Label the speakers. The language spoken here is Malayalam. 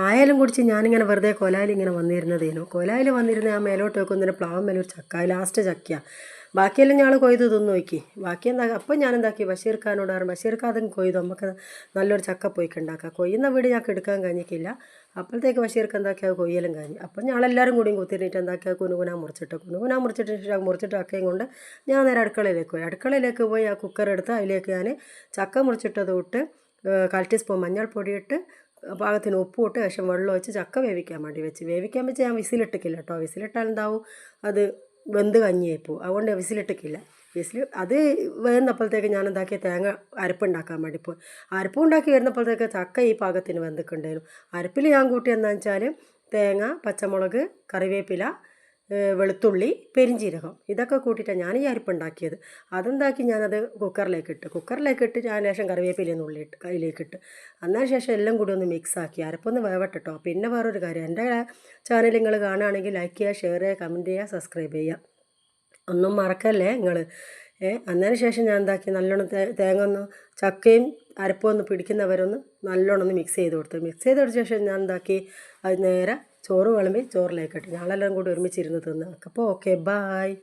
Speaker 1: ആയാലും കുടിച്ച് ഞാനിങ്ങനെ വെറുതെ കൊലായിൽ ഇങ്ങനെ വന്നിരുന്നതേനു കൊലായിൽ വന്നിരുന്ന ആ മേലോട്ട് വെക്കുന്നതിന് പ്ലാവ് മേലൊരു ചക്ക ലാസ്റ്റ് ചക്ക ബാക്കിയെല്ലാം ഞങ്ങൾ കൊയ്ത് തിന്നു നോക്കി. ബാക്കി എന്താ അപ്പം ഞാൻ എന്താക്കി? ബഷീർ ഖാനോട് പറഞ്ഞു ബഷീർ ഖാൻ അതും കൊയ്തു നമുക്ക് നല്ലൊരു ചക്ക പോയിക്ക് ഉണ്ടാക്കാം. കൊയ്യുന്ന വീട് ഞങ്ങൾക്ക് എടുക്കാൻ കഴിഞ്ഞിട്ടില്ല. അപ്പോഴത്തേക്ക് ബഷീർക്ക് എന്താക്കി? അത് കൊയ്യലും കഴിഞ്ഞു. അപ്പം ഞങ്ങളെല്ലാവരും കൂടിയും കുത്തിരിട്ട് എന്താക്കിയത് കുനുകുന മുറിച്ചിട്ട്. കുനുകുന മുറിച്ചിട്ട് മുറിച്ചിട്ട് അക്കയും കൊണ്ട് ഞാൻ നേരെ അടുക്കളയിലേക്ക് പോയി. അടുക്കളയിലേക്ക് പോയി ആ കുക്കർ എടുത്ത് അതിലേക്ക് ഞാൻ ചക്ക മുറിച്ചിട്ടത് ഏഹ് കാൽ ടീസ്പൂൺ മഞ്ഞൾപ്പൊടി ഇട്ട് പാകത്തിന് ഉപ്പും ഇട്ട് ശേഷം വെള്ളം ഒഴിച്ച് ചക്ക വേവിക്കാൻ വേണ്ടി വെച്ച്. വേവിക്കാൻ വെച്ച് ഞാൻ വിസിലിട്ടിക്കില്ല കേട്ടോ. വിസിലിട്ടാൽ എന്താവും അത് വെന്ത് കഞ്ഞിയായി പോകും അതുകൊണ്ട് വിസിലിട്ടിക്കില്ല. വിസിൽ അത് വരുന്നപ്പോഴത്തേക്ക് ഞാൻ എന്താക്കിയ തേങ്ങ അരപ്പുണ്ടാക്കാൻ വേണ്ടി പോയി. അരപ്പുണ്ടാക്കി വരുന്നപ്പോഴത്തേക്ക് ചക്ക ഈ പാകത്തിന് വെന്തിട്ടുണ്ടായിരുന്നു അരപ്പിൽ ഞാൻ കൂട്ടി എന്താണെന്ന് വെച്ചാൽ തേങ്ങ പച്ചമുളക് കറിവേപ്പില വെളുത്തുള്ളി പെരിഞ്ചീരകം ഇതൊക്കെ കൂട്ടിയിട്ടാണ് ഞാൻ ഈ അരിപ്പുണ്ടാക്കിയത്. അതെന്താക്കി ഞാനത് കുക്കറിലേക്ക് ഇട്ട് കുക്കറിലേക്ക് ഇട്ട് ഞാൻ ശേഷം കറിവേപ്പിലൊന്നും ഉള്ളി ഇട്ട് അതിലേക്ക് ഇട്ട് അതിന് ശേഷം എല്ലാം കൂടി ഒന്ന് മിക്സ് ആക്കി അരപ്പൊന്ന് വേവട്ടെ കേട്ടോ പിന്നെ വേറൊരു കാര്യം എന്റെ ചാനൽ നിങ്ങൾ കാണുകയാണെങ്കിൽ ലൈക്ക് ചെയ്യുക ഷെയർ ചെയ്യുക കമന്റ് ചെയ്യുക സബ്സ്ക്രൈബ് ചെയ്യുക. ഒന്നും മറക്കല്ലേ നിങ്ങൾ ഏ അന്നതിന് ശേഷം ഞാൻ എന്താക്കി നല്ലോണം തേങ്ങ ഒന്ന് ചക്കയും അരപ്പും ഒന്ന് പിടിക്കുന്നവരൊന്ന് നല്ലോണം ഒന്ന് മിക്സ് ചെയ്ത് കൊടുത്തു. മിക്സ് ചെയ്ത് കൊടുത്ത ശേഷം ഞാൻ എന്താക്കി അത് നേരെ ചോറ് വിളമ്പി ചോറിലേക്കട്ടെ ഞങ്ങളെല്ലാം കൂടി ഒരുമിച്ചിരുന്ന് തിന്ന്. അപ്പോൾ ഓക്കെ ബായ്